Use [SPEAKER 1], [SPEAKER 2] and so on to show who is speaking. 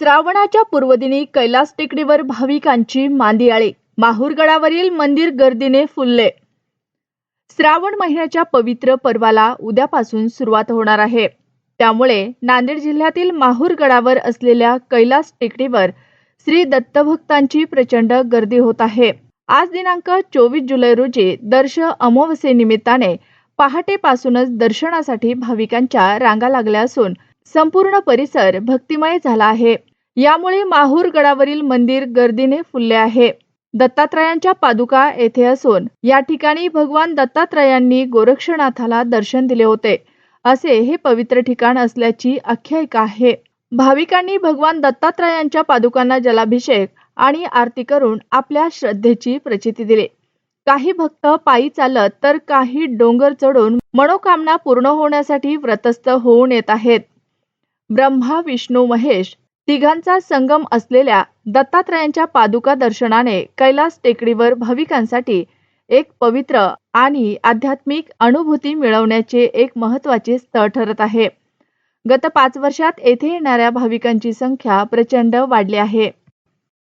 [SPEAKER 1] श्रावणाच्या पूर्वदिनी कैलास टेकडीवर भाविकांची मांदियाळी. माहूरगडावरील मंदिर गर्दीने फुलले. श्रावण महिन्याच्या पवित्र पर्वाला उद्यापासून सुरुवात होणार आहे. त्यामुळे नांदेड जिल्ह्यातील माहूरगडावर असलेल्या कैलास टेकडीवर श्री दत्तभक्तांची प्रचंड गर्दी होत आहे. आज दिनांक चोवीस जुलै रोजी दर्श अमावस्येनिमित्ताने पहाटेपासूनच दर्शनासाठी भाविकांच्या रांगा लागल्या असून संपूर्ण परिसर भक्तिमय झाला आहे. यामुळे माहूर गडावरील मंदिर गर्दीने फुलले आहे. दत्तात्रयांच्या पादुका येथे असून या ठिकाणी भगवान दत्तात्रयांनी गोरक्षनाथाला दर्शन दिले होते. असे हे पवित्र ठिकाण असल्याची आख्यायिका आहे. भाविकांनी भगवान दत्तात्रयांच्या पादुकांना जलाभिषेक आणि आरती करून आपल्या श्रद्धेची प्रचिती दिली. काही भक्त पायी चालत तर काही डोंगर चढून मनोकामना पूर्ण होण्यासाठी व्रतस्थ होऊन येत आहेत. ब्रह्मा विष्णू महेश तिघांचा संगम असलेल्या दत्तात्रयांच्या पादुका दर्शनाने कैलास टेकडीवर भाविकांसाठी एक पवित्र आणि आध्यात्मिक अनुभूती मिळवण्याचे एक महत्त्वाचे स्थळ ठरत आहे. गत पाच वर्षात येथे येणाऱ्या भाविकांची संख्या प्रचंड वाढली आहे.